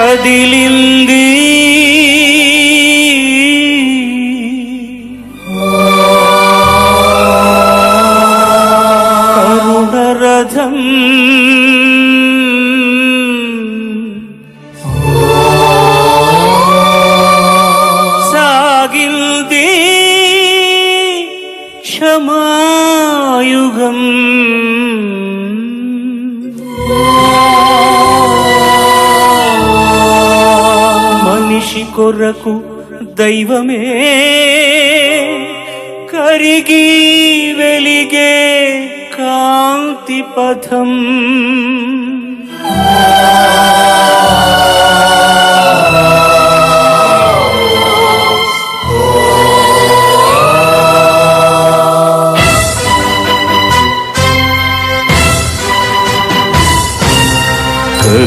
కదిలింది కరుణరథం కొరకు దైవమే. కరిగి వెలిగే కాంతి పథం. Oh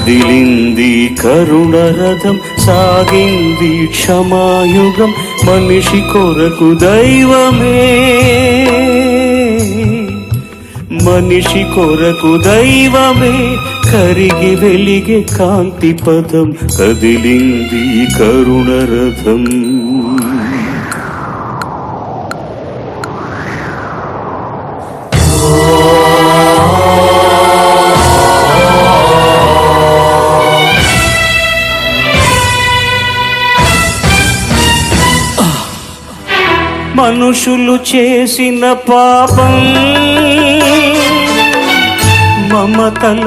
కదిలింది కరుణరథం సాగింది క్షమాయుగం మనిషి కొరకు దైవమే మనిషి కొరకు దైవమే కరిగి వెలిగే కాంతి పదం కదిలింది కరుణరథం మనుషులు చేసిన పాపం మమతల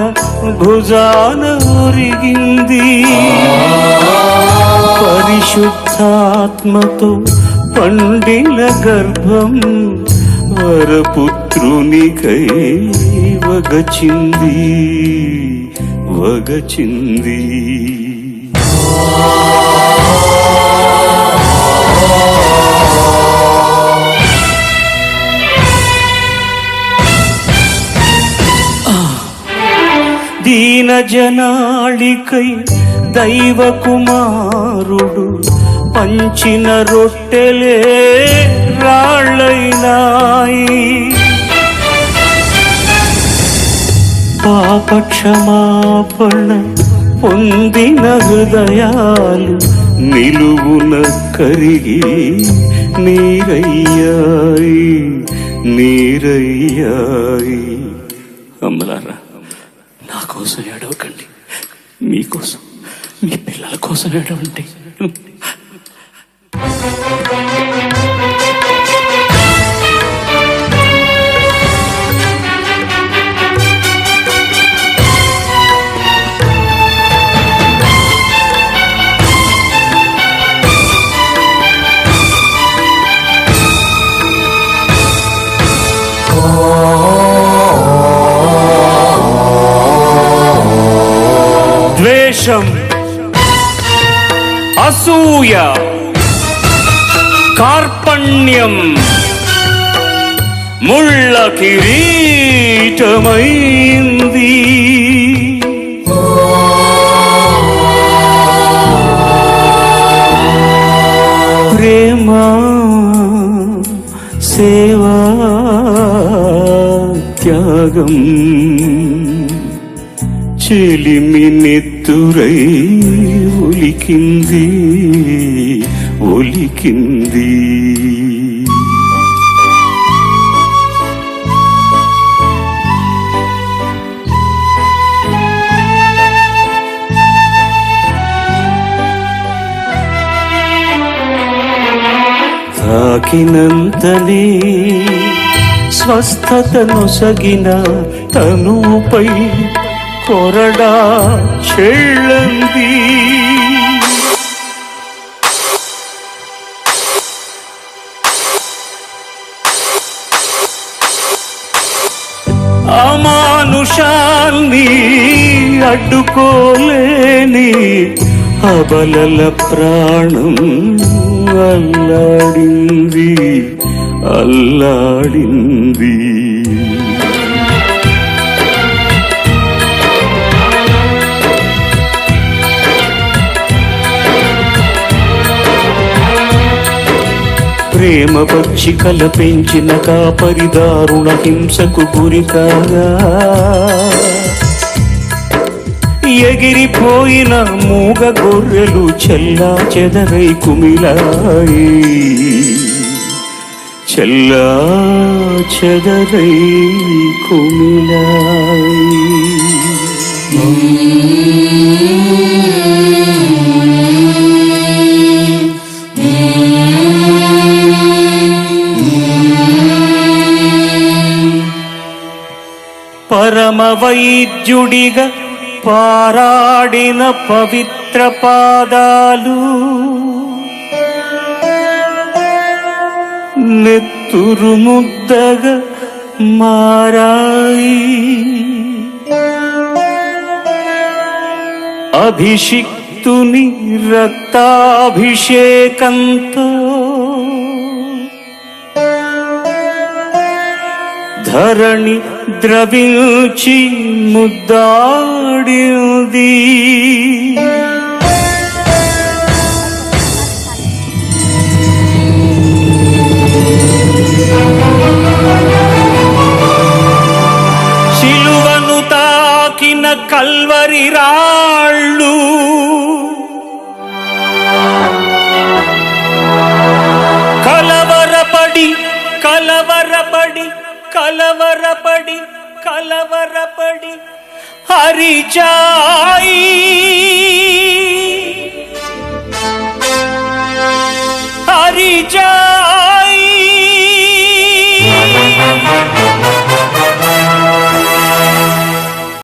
భుజాన ఉరిగింది పరిశుద్ధాత్మతో పండిన గర్భం వరపుత్రునికై వగచింది వగచింది. జనాళికై దైవ కుమారుడు పంచిన రొట్టెలే రాళ్ళైనాయి. పాపక్షమాపణ పొందిన హృదయాలు నిలువున కరిగి నీరయ్యాయి నీరయ్యాయి. అమ్మలారా. కోసం ఏడవకండి. మీకోసం మీ పిల్లల కోసం ఏడవండి. ద్వేషం అసూయ. కార్పణ్యం. ముళ్ళ కిరీటమైంది. ప్రేమ సేవా త్యాగం. చెలిమి నెత్తురై ఒలికింది ఒలికింది తాకినంతనే స్వస్థతను సగిన తనుపై కొరడా చెళ్ళంది. అమానుషాన్ని అడ్డుకోలేని అబలల ప్రాణం అల్లాడింది అల్లాడింది. ప్రేమ పక్షికల పెంచిన కాపరి దారుణ హింసకు గురి కాగా. ఎగిరిపోయిన మూగ గొర్రెలు చెల్లా చెదరై కుమిలాయి. చెల్లా చెదరై కుమిలాయి. వైద్యుడిగా పారాడిన పవిత్ర పాదాలు. నెత్తురు ముద్దగా మారాయి. అభిషిక్తుని రక్తాభిషేకంతో ధరణి ద్రవించి ముద్దాడింది বিচার